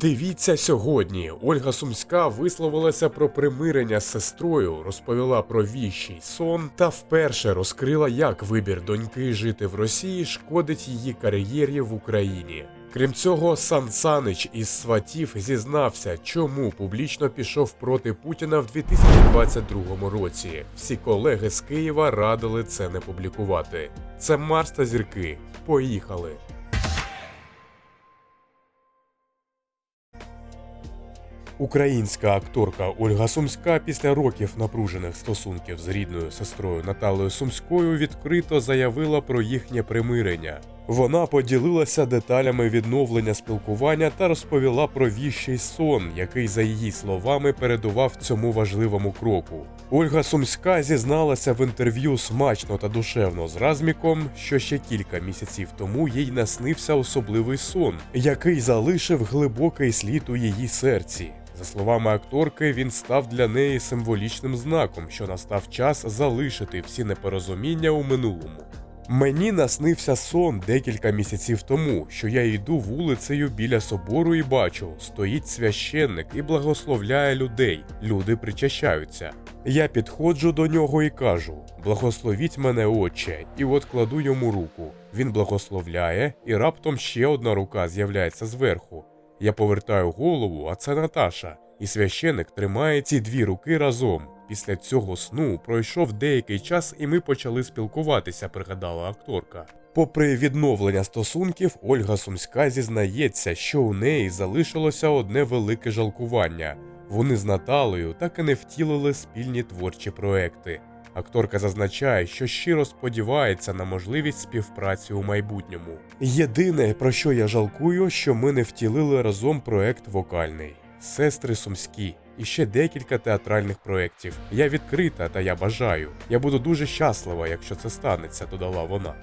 Дивіться сьогодні. Ольга Сумська висловилася про примирення з сестрою, розповіла про віщий сон та вперше розкрила, як вибір доньки жити в Росії шкодить її кар'єрі в Україні. Крім цього, Сан Санич із сватів зізнався, чому публічно пішов проти Путіна в 2022 році. Всі колеги з Києва радили це не публікувати. Це Марс та зірки. Поїхали. Українська акторка Ольга Сумська після років напружених стосунків з рідною сестрою Наталею Сумською відкрито заявила про їхнє примирення. Вона поділилася деталями відновлення спілкування та розповіла про віщий сон, який, за її словами, передував цьому важливому кроку. Ольга Сумська зізналася в інтерв'ю смачно та душевно з Разміком, що ще кілька місяців тому їй наснився особливий сон, який залишив глибокий слід у її серці. За словами акторки, він став для неї символічним знаком, що настав час залишити всі непорозуміння у минулому. Мені наснився сон декілька місяців тому, що я йду вулицею біля собору і бачу, стоїть священник і благословляє людей. Люди причащаються. Я підходжу до нього і кажу: Благословіть мене, отче, і от кладу йому руку. Він благословляє, і раптом ще одна рука з'являється зверху. Я повертаю голову, а це Наташа, і священик тримає ці дві руки разом. Після цього сну пройшов деякий час, і ми почали спілкуватися, пригадала акторка. Попри відновлення стосунків, Ольга Сумська зізнається, що у неї залишилося одне велике жалкування. Вони з Наталею так і не втілили спільні творчі проекти. Акторка зазначає, що щиро сподівається на можливість співпраці у майбутньому. Єдине, про що я жалкую, що ми не втілили разом проект вокальний. Сестри Сумські і ще декілька театральних проєктів. Я відкрита та я бажаю. Я буду дуже щаслива, якщо це станеться, додала вона.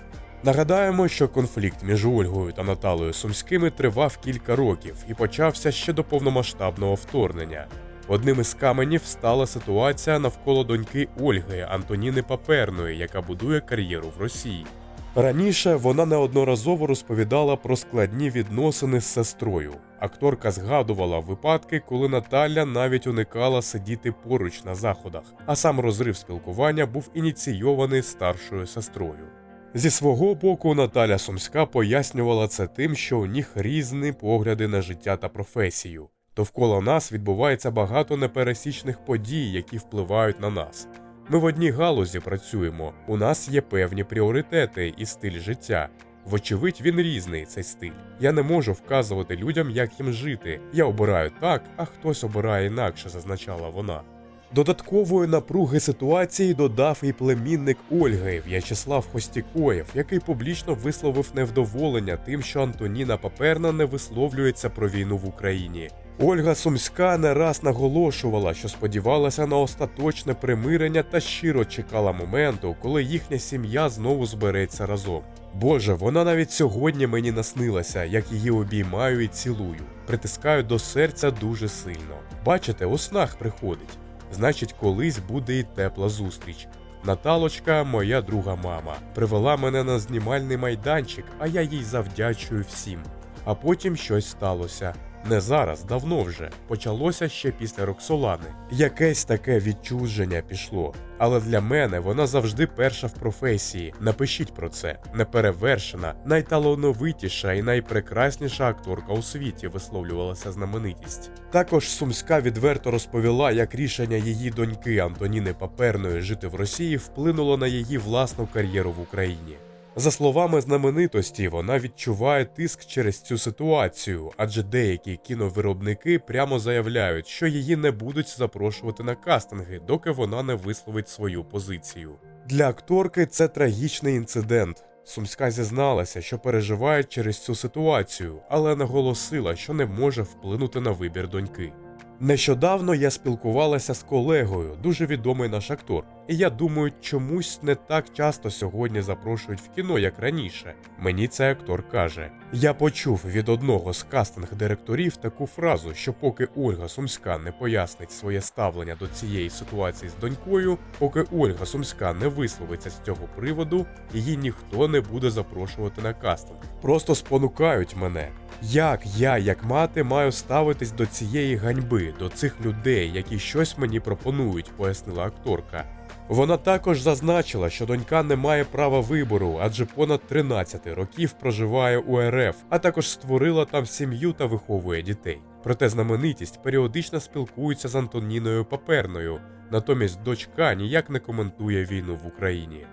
Нагадаємо, що конфлікт між Ольгою та Наталою Сумськими тривав кілька років і почався ще до повномасштабного вторгнення. Одним із каменів стала ситуація навколо доньки Ольги Антоніни Паперної, яка будує кар'єру в Росії. Раніше вона неодноразово розповідала про складні відносини з сестрою. Акторка згадувала випадки, коли Наталя навіть уникала сидіти поруч на заходах, а сам розрив спілкування був ініційований старшою сестрою. Зі свого боку, Наталя Сумська пояснювала це тим, що у них різні погляди на життя та професію. Довкола нас відбувається багато непересічних подій, які впливають на нас. Ми в одній галузі працюємо, у нас є певні пріоритети і стиль життя. Вочевидь, він різний, цей стиль. Я не можу вказувати людям, як їм жити. Я обираю так, а хтось обирає інакше, зазначала вона. Додаткової напруги ситуації додав і племінник Ольги В'ячеслав Хостікоєв, який публічно висловив невдоволення тим, що Антоніна Паперна не висловлюється про війну в Україні. Ольга Сумська не раз наголошувала, що сподівалася на остаточне примирення та щиро чекала моменту, коли їхня сім'я знову збереться разом. Боже, вона навіть сьогодні мені наснилася, як її обіймаю і цілую, притискаю до серця дуже сильно. Бачите, у снах приходить. Значить, колись буде і тепла зустріч. Наталочка, моя друга мама, привела мене на знімальний майданчик, а я їй завдячую всім. А потім щось сталося. Не зараз, давно вже. Почалося ще після Роксолани. Якесь таке відчуження пішло. Але для мене вона завжди перша в професії. Напишіть про це. Неперевершена, найталановитіша і найпрекрасніша акторка у світі висловлювалася знаменитість. Також Сумська відверто розповіла, як рішення її доньки Антоніни Паперної жити в Росії вплинуло на її власну кар'єру в Україні. За словами знаменитості, вона відчуває тиск через цю ситуацію, адже деякі кіновиробники прямо заявляють, що її не будуть запрошувати на кастинги, доки вона не висловить свою позицію. Для акторки це трагічний інцидент. Сумська зізналася, що переживає через цю ситуацію, але наголосила, що не може вплинути на вибір доньки. Нещодавно я спілкувалася з колегою, дуже відомий наш актор, І я думаю, чомусь не так часто сьогодні запрошують в кіно, як раніше. Мені цей актор каже: я почув від одного з кастинг-директорів таку фразу, що поки Ольга Сумська не пояснить своє ставлення до цієї ситуації з донькою, поки Ольга Сумська не висловиться з цього приводу, її ніхто не буде запрошувати на кастинг. Просто спонукають мене. Як я, як мати, маю ставитись до цієї ганьби, до цих людей, які щось мені пропонують, пояснила акторка. Вона також зазначила, що донька не має права вибору, адже понад 13 років проживає у РФ, а також створила там сім'ю та виховує дітей. Проте знаменитість періодично спілкується з Антоніною Паперною, натомість дочка ніяк не коментує війну в Україні.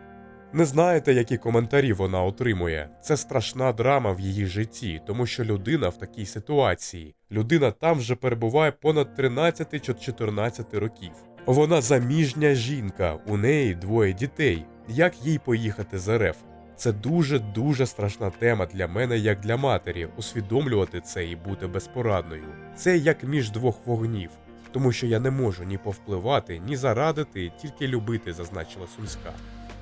Не знаєте, які коментарі вона отримує. Це страшна драма в її житті, тому що людина в такій ситуації. Людина там вже перебуває понад 13 чи 14 років. Вона заміжня жінка, у неї двоє дітей. Як їй поїхати з РФ? Це дуже дуже страшна тема для мене, як для матері, усвідомлювати це і бути безпорадною. Це як між двох вогнів, тому що я не можу ні повпливати, ні зарадити, тільки любити, зазначила Сумська.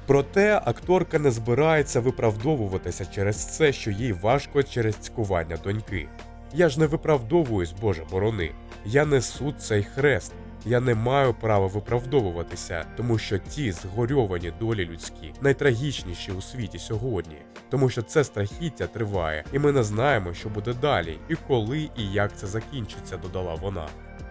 Проте акторка не збирається виправдовуватися через це, що їй важко через цькування доньки. Я ж не виправдовуюсь, Боже борони. Я несу цей хрест. Я не маю права виправдовуватися, тому що ті згорьовані долі людські найтрагічніші у світі сьогодні, тому що це страхіття триває, і ми не знаємо, що буде далі, і коли і як це закінчиться, додала вона.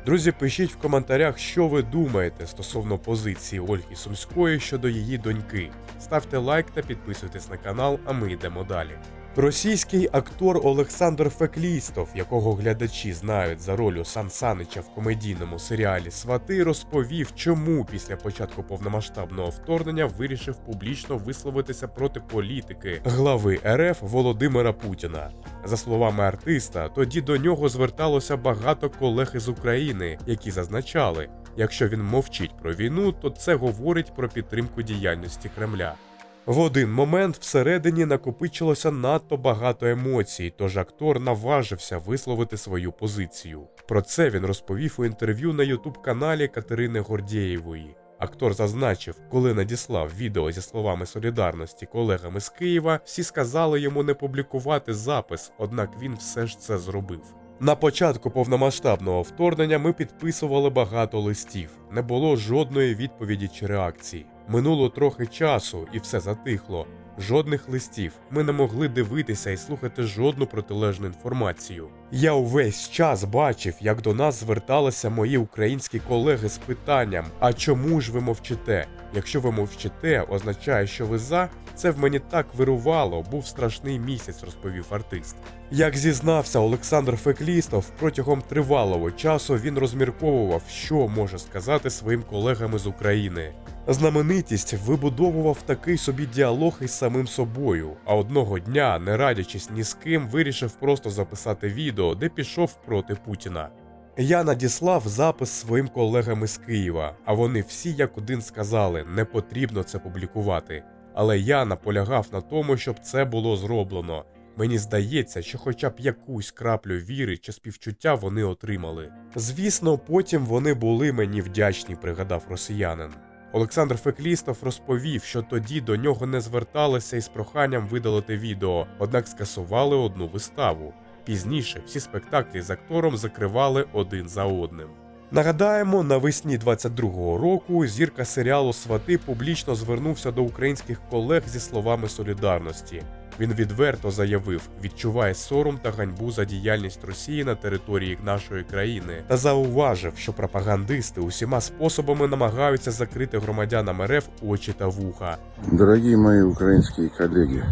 Друзі, пишіть в коментарях, що ви думаєте стосовно позиції Ольги Сумської щодо її доньки. Ставте лайк та підписуйтесь на канал, а ми йдемо далі. Російський актор Олександр Феклістов, якого глядачі знають за роль Сан Санича в комедійному серіалі Свати, розповів, чому після початку повномасштабного вторгнення вирішив публічно висловитися проти політики глави РФ Володимира Путіна. За словами артиста, тоді до нього зверталося багато колег із України, які зазначали, якщо він мовчить про війну, то це говорить про підтримку діяльності Кремля. В один момент всередині накопичилося надто багато емоцій, тож актор наважився висловити свою позицію. Про це він розповів у інтерв'ю на ютуб-каналі Катерини Гордєєвої. Актор зазначив, коли надіслав відео зі словами солідарності колегами з Києва, всі сказали йому не публікувати запис, однак він все ж це зробив. На початку повномасштабного вторгнення ми підписували багато листів, не було жодної відповіді чи реакції. Минуло трохи часу, і все затихло. Жодних листів. Ми не могли дивитися і слухати жодну протилежну інформацію. Я увесь час бачив, як до нас зверталися мої українські колеги з питанням: а чому ж ви мовчите? Якщо ви мовчите, означає, що ви за. Це в мені так вирувало, був страшний місяць, розповів артист. Як зізнався Олександр Феклістов, протягом тривалого часу він розмірковував, що може сказати своїм колегам із України. Знаменитість вибудовував такий собі діалог із самим собою, а одного дня, не радячись ні з ким, вирішив просто записати відео, де пішов проти Путіна. Я надіслав запис своїм колегам із Києва, а вони всі як один сказали, не потрібно це публікувати. Але я наполягав на тому, щоб це було зроблено. Мені здається, що хоча б якусь краплю віри чи співчуття вони отримали. Звісно, потім вони були мені вдячні, пригадав росіянин. Олександр Феклістов розповів, що тоді до нього не зверталися із проханням видалити відео, однак скасували одну виставу. Пізніше всі спектаклі з актором закривали один за одним. Нагадаємо, навесні 22-го року зірка серіалу Свати публічно звернувся до українських колег зі словами солідарності. Він відверто заявив, відчуває сором та ганьбу за діяльність Росії на території нашої країни та зауважив, що пропагандисти усіма способами намагаються закрити громадянам РФ очі та вуха. Дорогие мои украинские коллеги,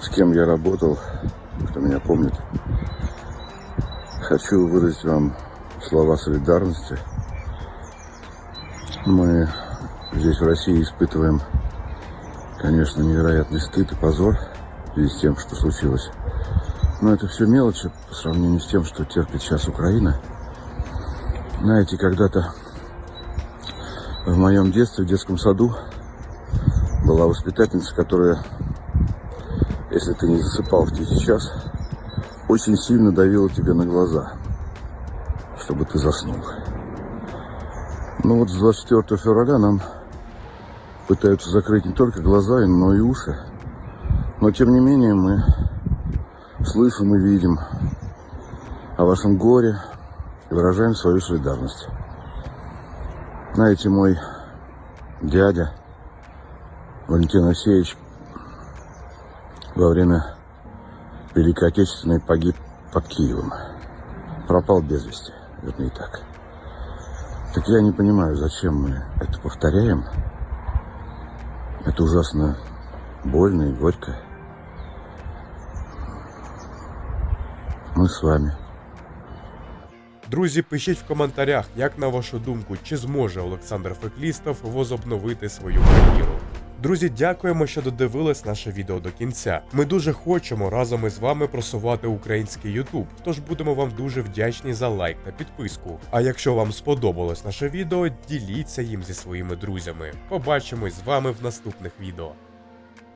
с кем я работал, кто меня помнит, хочу выразить вам слова солидарности. Мы здесь в России испытываем, конечно, невероятный стыд и позор в связи с тем, что случилось. Но это все мелочи по сравнению с тем, что терпит сейчас Украина. Знаете, когда-то в моем детстве, в детском саду, была воспитательница, которая, если ты не засыпал в тихий час, очень сильно давила тебе на глаза, чтобы ты заснул. Ну вот с 24 февраля нам пытаются закрыть не только глаза, но и уши. Но тем не менее мы слышим и видим о вашем горе и выражаем свою солидарность. Знаете, мой дядя Валентин Алексеевич во время Великой Отечественной погиб под Киевом. Пропал без вести, вернее так. Так я не понимаю, зачем мы это повторяем. Это ужасно больно и горько. Мы с вами. Друзі, пишіть в коментарях, як на вашу думку, чи зможе Олександр Феклістов возобновити свою кар'єру. Друзі, дякуємо, що додивились наше відео до кінця. Ми дуже хочемо разом із вами просувати український YouTube, тож будемо вам дуже вдячні за лайк та підписку. А якщо вам сподобалось наше відео, діліться їм зі своїми друзями. Побачимось з вами в наступних відео.